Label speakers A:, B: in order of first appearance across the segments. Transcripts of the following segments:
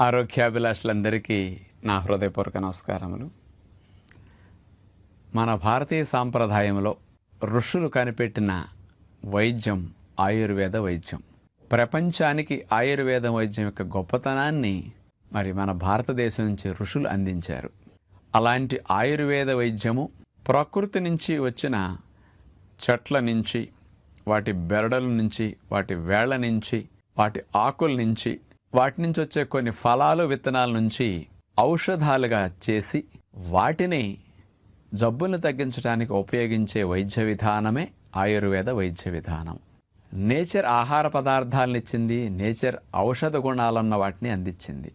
A: ఆరోగ్యాభిలాషులందరికీ నా హృదయపూర్వక నమస్కారములు. మన భారతీయ సాంప్రదాయంలో ఋషులు కనిపెట్టిన వైద్యం ఆయుర్వేద వైద్యం. ప్రపంచానికి ఆయుర్వేద వైద్యం యొక్క గొప్పతనాన్ని మరి మన భారతదేశం నుంచి ఋషులు అందించారు. అలాంటి ఆయుర్వేద వైద్యము ప్రకృతి నుంచి వచ్చిన చెట్ల నుంచి వాటి బెరడల నుంచి వాటి వేళ్ళ నుంచి వాటి ఆకుల నుంచి వాటి నుంచి వచ్చే కొన్ని ఫలాలు విత్తనాల నుంచి ఔషధాలుగా చేసి వాటిని జబ్బులను తగ్గించడానికి ఉపయోగించే వైద్య విధానమే ఆయుర్వేద వైద్య విధానం. నేచర్ ఆహార పదార్థాలను ఇచ్చింది నేచర్ ఔషధ గుణాలున్న వాటిని అందించింది.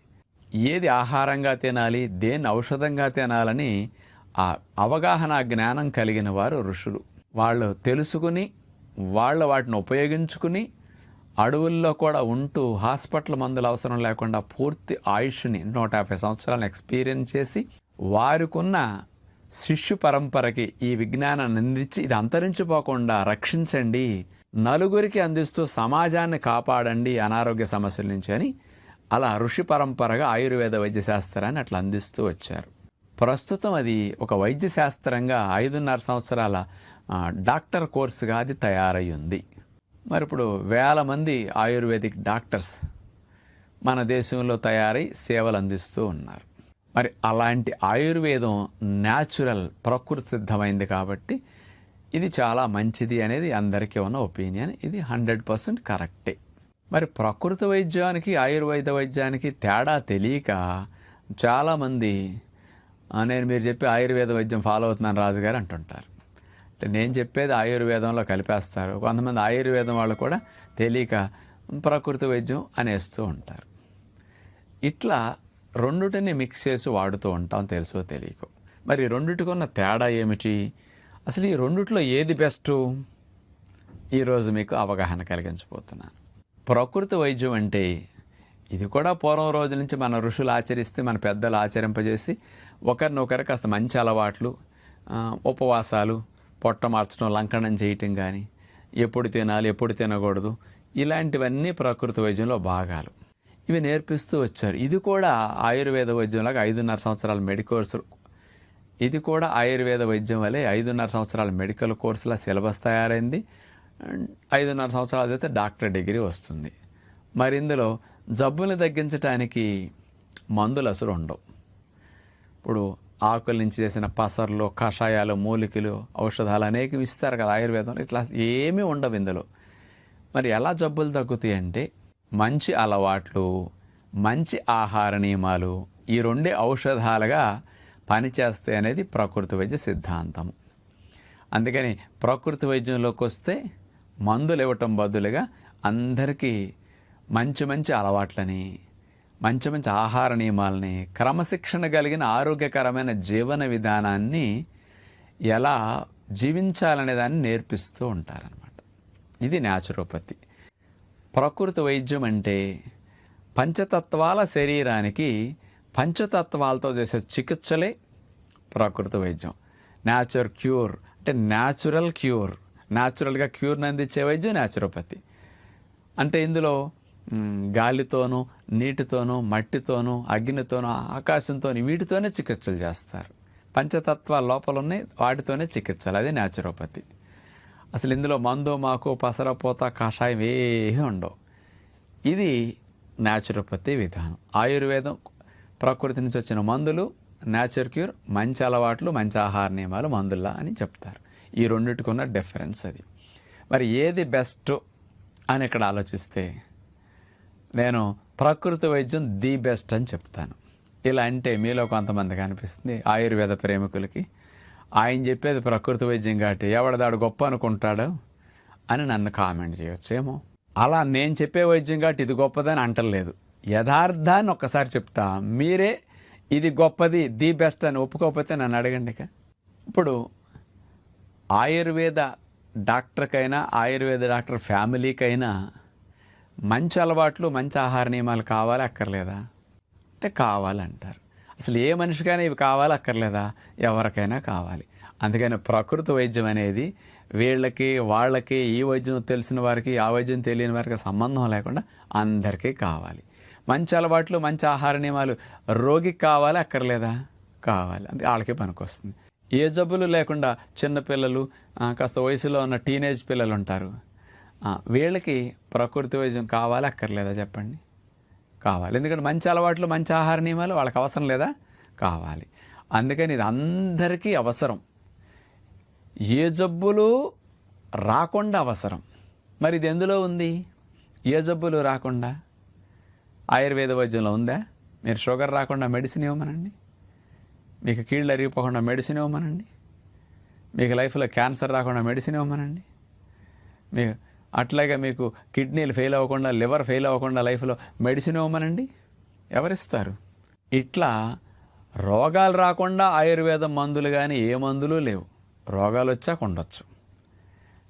A: ఏది ఆహారంగా తినాలి దేన్ని ఔషధంగా తినాలని ఆ అవగాహన జ్ఞానం కలిగిన వారు ఋషులు. వాళ్ళు తెలుసుకుని వాళ్ళు వాటిని ఉపయోగించుకుని అడవుల్లో కూడా ఉంటూ హాస్పిటల్ మందులు అవసరం లేకుండా పూర్తి ఆయుష్ని నూట యాభై సంవత్సరాలను ఎక్స్పీరియన్స్ చేసి వారికున్న శిష్యు పరంపరకి ఈ విజ్ఞానాన్ని అందించి ఇది అంతరించిపోకుండా రక్షించండి. నలుగురికి అందిస్తూ సమాజాన్ని కాపాడండి అనారోగ్య సమస్యల నుంచి అని అలా ఋషి పరంపరగా ఆయుర్వేద వైద్య శాస్త్రాన్ని అట్లా అందిస్తూ వచ్చారు. ప్రస్తుతం అది ఒక వైద్య శాస్త్రంగా ఐదున్నర సంవత్సరాల డాక్టర్ కోర్సుగా అది తయారై ఉంది మరి ఇప్పుడు వేల మంది ఆయుర్వేదిక్ డాక్టర్స్ మన దేశంలో తయారై సేవలు అందిస్తూ ఉన్నారు. మరి అలాంటి ఆయుర్వేదం న్యాచురల్ ప్రకృతి సిద్ధమైంది కాబట్టి ఇది చాలా మంచిది అనేది అందరికీ ఉన్న ఒపీనియన్. ఇది హండ్రెడ్ పర్సెంట్ కరెక్టే. మరి ప్రకృతి వైద్యానికి ఆయుర్వేద వైద్యానికి తేడా తెలియక చాలామంది నేను మీరు చెప్పి ఆయుర్వేద వైద్యం ఫాలో అవుతున్నాను రాజుగారు అంటుంటారు. అంటే నేను చెప్పేది ఆయుర్వేదంలో కలిపేస్తారు. కొంతమంది ఆయుర్వేదం వాళ్ళు కూడా తెలియక ప్రకృతి వైద్యం అనేస్తూ ఉంటారు. ఇట్లా రెండుటిని మిక్స్ చేసి వాడుతూ ఉంటాం తెలుసో తెలియకో మరి రెండుటికి ఉన్న తేడా ఏమిటి? అసలు ఈ రెండిట్లో ఏది బెస్ట్? ఈరోజు మీకు అవగాహన కలిగించబోతున్నాను. ప్రకృతి వైద్యం అంటే ఇది కూడా పూర్వం రోజు నుంచి మన ఋషులు ఆచరిస్తే మన పెద్దలు ఆచరింపజేసి ఒకరినొకరు కాస్త మంచి అలవాట్లు ఉపవాసాలు పొట్ట మార్చడం లంకనం చేయటం కానీ ఎప్పుడు తినాలి ఎప్పుడు తినకూడదు ఇలాంటివన్నీ ప్రకృతి వైద్యంలో భాగాలు. ఇవి నేర్పిస్తూ వచ్చారు. ఇది కూడా ఆయుర్వేద వైద్యంలాగా ఐదున్నర సంవత్సరాల మెడికోర్స్ ఇది కూడా ఆయుర్వేద వైద్యం వలె ఐదున్నర సంవత్సరాల మెడికల్ కోర్సుల సిలబస్ తయారైంది. అండ్ ఐదున్నర సంవత్సరాల అయితే డాక్టర్ డిగ్రీ వస్తుంది. మరి ఇందులో జబ్బుని తగ్గించడానికి మందులు అసలు ఉండవు. ఇప్పుడు ఆకుల నుంచి చేసిన పసర్లు కషాయాలు మూలికలు ఔషధాలు అనేకవి ఇస్తారు కదా ఆయుర్వేదంలో ఇట్లా ఏమీ ఉండవు ఇందులో. మరి ఎలా జబ్బులు తగ్గుతాయి అంటే మంచి అలవాట్లు మంచి ఆహార నియమాలు ఈ రెండే ఔషధాలుగా పనిచేస్తాయి అనేది ప్రకృతి వైద్య సిద్ధాంతము అందుకని ప్రకృతి వైద్యంలోకి వస్తే మందులు ఇవ్వటం బదులుగా అందరికీ మంచి మంచి అలవాట్లని మంచి మంచి ఆహార నియమాలని క్రమశిక్షణ కలిగిన ఆరోగ్యకరమైన జీవన విధానాన్ని ఎలా జీవించాలనే దాన్ని నేర్పిస్తూ ఉంటారనమాట ఇది న్యాచురోపతి. ప్రకృతి వైద్యం అంటే పంచతత్వాల శరీరానికి పంచతత్వాలతో చేసే చికిత్సలే ప్రకృతి వైద్యం. న్యాచురల్ క్యూర్ అంటే న్యాచురల్ క్యూర్ న్యాచురల్గా క్యూర్ని అందించే వైద్యం న్యాచురోపతి అంటే ఇందులో గాలితోనూ నీటితోనూ మట్టితోనూ అగ్నితోనూ ఆకాశంతోనూ వీటితోనే చికిత్సలు చేస్తారు. పంచతత్వాల లోపల ఉన్నాయి వాటితోనే చికిత్సలు. అదే న్యాచురోపతి. అసలు ఇందులో మందు మాకు పసరపోత కషాయం ఏమీ ఉండవు. ఇది న్యాచురోపతి విధానం. ఆయుర్వేదం ప్రకృతి నుంచి వచ్చిన మందులు న్యాచురల్ క్యూర్ మంచి అలవాట్లు మంచి ఆహార నియమాలు మందుల్లా అని చెప్తారు. ఈ రెండింటికి ఉన్న డిఫరెన్స్ అది. మరి ఏది బెస్ట్ అని ఇక్కడ ఆలోచిస్తే నేను ప్రకృతి వైద్యం ది బెస్ట్ అని చెప్తాను. ఇలా అంటే మీలో కొంతమందికి అనిపిస్తుంది ఆయుర్వేద ప్రేమికులకి ఆయన చెప్పేది ప్రకృతి వైద్యం కాబట్టి ఎవడదాడు గొప్ప అనుకుంటాడు అని నన్ను కామెంట్ చేయొచ్చేమో. అలా నేను చెప్పే వైద్యం కాబట్టి ఇది గొప్పదని అంటలేదు. యథార్థాన్ని ఒక్కసారి చెప్తా మీరే ఇది గొప్పది ది బెస్ట్ అని ఒప్పుకోకపోతే నన్ను అడగండి ఇప్పుడు ఆయుర్వేద డాక్టర్కైనా ఆయుర్వేద డాక్టర్ ఫ్యామిలీకైనా మంచి అలవాట్లు మంచి ఆహార నియమాలు కావాలి అక్కర్లేదా? అంటే కావాలంటారు. అసలు ఏ మనిషికైనా ఇవి కావాలి అక్కర్లేదా? ఎవరికైనా కావాలి. అందుకని ప్రకృతి వైద్యం అనేది వీళ్ళకి వాళ్ళకి ఈ వైద్యం తెలిసిన వారికి ఆ వైద్యం తెలియని వారికి సంబంధం లేకుండా అందరికీ కావాలి. మంచి అలవాట్లు మంచి ఆహార నియమాలు రోగికి కావాలి అక్కర్లేదా? కావాలి. అది వాళ్ళకే పనికొస్తుంది. ఏ జబ్బులు లేకుండా చిన్నపిల్లలు కాస్త వయసులో ఉన్న టీనేజ్ పిల్లలు ఉంటారు. వీళ్ళకి ప్రకృతి వైద్యం కావాలి అక్కర్లేదా చెప్పండి? కావాలి. ఎందుకంటే మంచి అలవాట్లు మంచి ఆహార నియమాలు వాళ్ళకి అవసరం లేదా? కావాలి. అందుకని ఇది అందరికీ అవసరం. ఏ జబ్బులు రాకుండా అవసరం. మరి ఇది ఎందులో ఉంది? ఏ జబ్బులు రాకుండా? ఆయుర్వేద వైద్యంలో ఉందా? మీరు షుగర్ రాకుండా మెడిసిన్ ఇవ్వమనండి. మీకు కీళ్ళు అరిగిపోకుండా మెడిసిన్ ఇవ్వమనండి. మీకు లైఫ్లో క్యాన్సర్ రాకుండా మెడిసిన్ ఇవ్వమనండి. మీకు అట్లాగే మీకు కిడ్నీలు ఫెయిల్ అవ్వకుండా లివర్ ఫెయిల్ అవ్వకుండా లైఫ్లో మెడిసిన్ ఇవ్వమనండి? ఎవరిస్తారు? ఇట్లా రోగాలు రాకుండా ఆయుర్వేదం మందులు కానీ ఏ మందులు లేవు. రోగాలు వచ్చాక ఉండొచ్చు.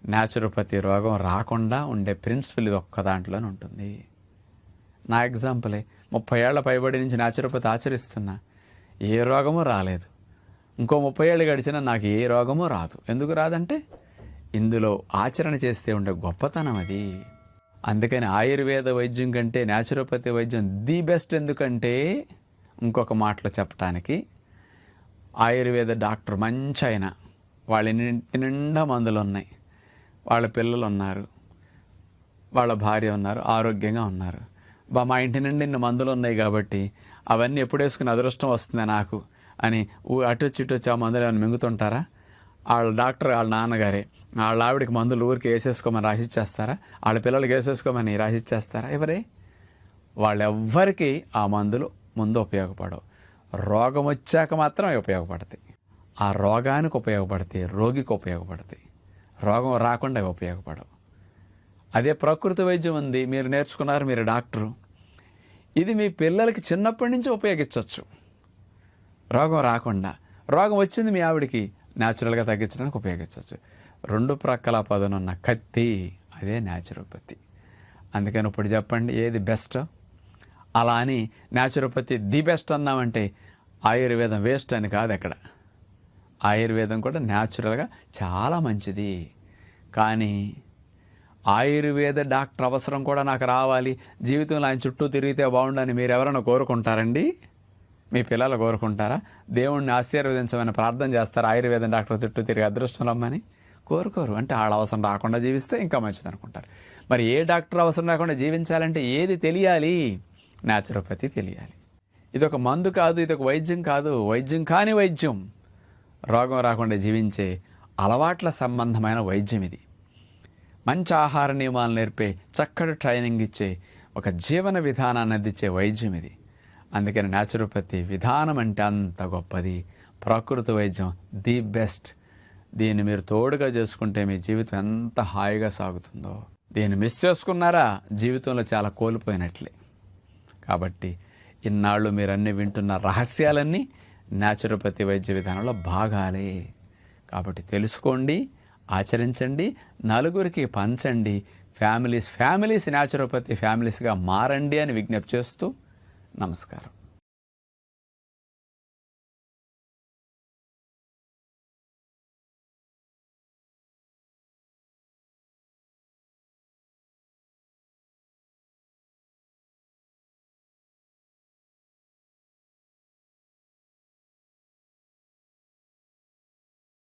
A: న్యాచురోపతి రోగం రాకుండా ఉండే ప్రిన్సిపల్ ఇది ఒక్క దాంట్లోనే ఉంటుంది. నా ఎగ్జాంపులే ముప్పై ఏళ్ళ పైబడి నుంచి న్యాచురోపతి ఆచరిస్తున్నా ఏ రోగము రాలేదు. ఇంకో ముప్పై ఏళ్ళు గడిచినా నాకు ఏ రోగము రాదు. ఎందుకు రాదంటే ఇందులో ఆచరణ చేస్తే ఉండే గొప్పతనం అది. అందుకని ఆయుర్వేద వైద్యం కంటే న్యాచురోపతి వైద్యం ది బెస్ట్ ఎందుకంటే ఇంకొక మాటలో చెప్పటానికి ఆయుర్వేద డాక్టర్ మంచి ఆయన వాళ్ళ ఇంటి నిండా మందులు ఉన్నాయి వాళ్ళ పిల్లలు ఉన్నారు. వాళ్ళ భార్య ఉన్నారు. ఆరోగ్యంగా ఉన్నారు. బా మా ఇంటి నుండి ఇన్ని మందులు ఉన్నాయి కాబట్టి అవన్నీ ఎప్పుడు వేసుకుని అదృష్టం వస్తుంది నాకు? అని ఊ- అటు వచ్చి ఇటు వచ్చి ఆ మందులు ఏమైనా మింగుతుంటారా? వాళ్ళ డాక్టర్ వాళ్ళ నాన్నగారే వాళ్ళ ఆవిడకి మందులు ఊరికి వేసేసుకోమని రాసిచ్చేస్తారా? వాళ్ళ పిల్లలకి వేసేసుకోమని రాసిచ్చేస్తారా? ఎవరే? వాళ్ళెవ్వరికి ఆ మందులు ముందు ఉపయోగపడవు. రోగం వచ్చాక మాత్రమే ఉపయోగపడతాయి. ఆ రోగానికి ఉపయోగపడతాయి రోగికి ఉపయోగపడతాయి. రోగం రాకుండా అవి ఉపయోగపడవు. అదే ప్రకృతి వైద్యం ఉంది. మీరు నేర్చుకున్నారు మీరు డాక్టరు. ఇది మీ పిల్లలకి చిన్నప్పటి నుంచి ఉపయోగించవచ్చు. రోగం రాకుండా. రోగం వచ్చింది మీ ఆవిడికి న్యాచురల్గా తగ్గించడానికి ఉపయోగించవచ్చు. రెండు ప్రక్కల పదనున్న కత్తి అదే న్యాచురోపతి. అందుకని ఇప్పుడు చెప్పండి ఏది బెస్ట్? అలా అని న్యాచురోపతి ది బెస్ట్ అన్నామంటే ఆయుర్వేదం వేస్ట్ అని కాదు అక్కడ ఆయుర్వేదం కూడా న్యాచురల్గా చాలా మంచిది. కానీ ఆయుర్వేద డాక్టర్ అవసరం కూడా నాకు రావాలి. జీవితంలో ఆయన చుట్టూ తిరిగితే బాగుండని మీరు ఎవరైనా కోరుకుంటారండి? మీ పిల్లలు కోరుకుంటారా? దేవుణ్ణి ఆశీర్వదించమని ప్రార్థన చేస్తారు? ఆయుర్వేదం డాక్టర్ చుట్టూ తిరిగి అదృష్టం రమ్మని. కోరుకోరు. అంటే వాళ్ళ అవసరం రాకుండా జీవిస్తే ఇంకా మంచిది అనుకుంటారు. మరి ఏ డాక్టర్ అవసరం రాకుండా జీవించాలంటే ఏది తెలియాలి? న్యాచురోపతి తెలియాలి. ఇది ఒక మందు కాదు ఇది ఒక వైద్యం కాదు. వైద్యం కాని వైద్యం. రోగం రాకుండా జీవించే అలవాట్ల సంబంధమైన వైద్యం ఇది. మంచి ఆహార నియమాలు నేర్పే చక్కటి ట్రైనింగ్ ఇచ్చే ఒక జీవన విధానాన్ని అందించే వైద్యం ఇది. అందుకని న్యాచురోపతి విధానం అంటే అంత గొప్పది. ప్రకృతి వైద్యం ది బెస్ట్. దీన్ని మీరు తోడుగా చేసుకుంటే మీ జీవితం ఎంత హాయిగా సాగుతుందో. దీన్ని మిస్ చేసుకున్నారా? జీవితంలో చాలా కోల్పోయినట్లే. కాబట్టి ఇన్నాళ్ళు మీరు అన్నీ వింటున్న రహస్యాలన్నీ న్యాచురోపతి వైద్య విధానంలో భాగాలే. కాబట్టి తెలుసుకోండి ఆచరించండి నలుగురికి పంచండి ఫ్యామిలీస్ ఫ్యామిలీస్ న్యాచురోపతి ఫ్యామిలీస్గా మారండి అని విజ్ఞప్తి చేస్తూ నమస్కారం.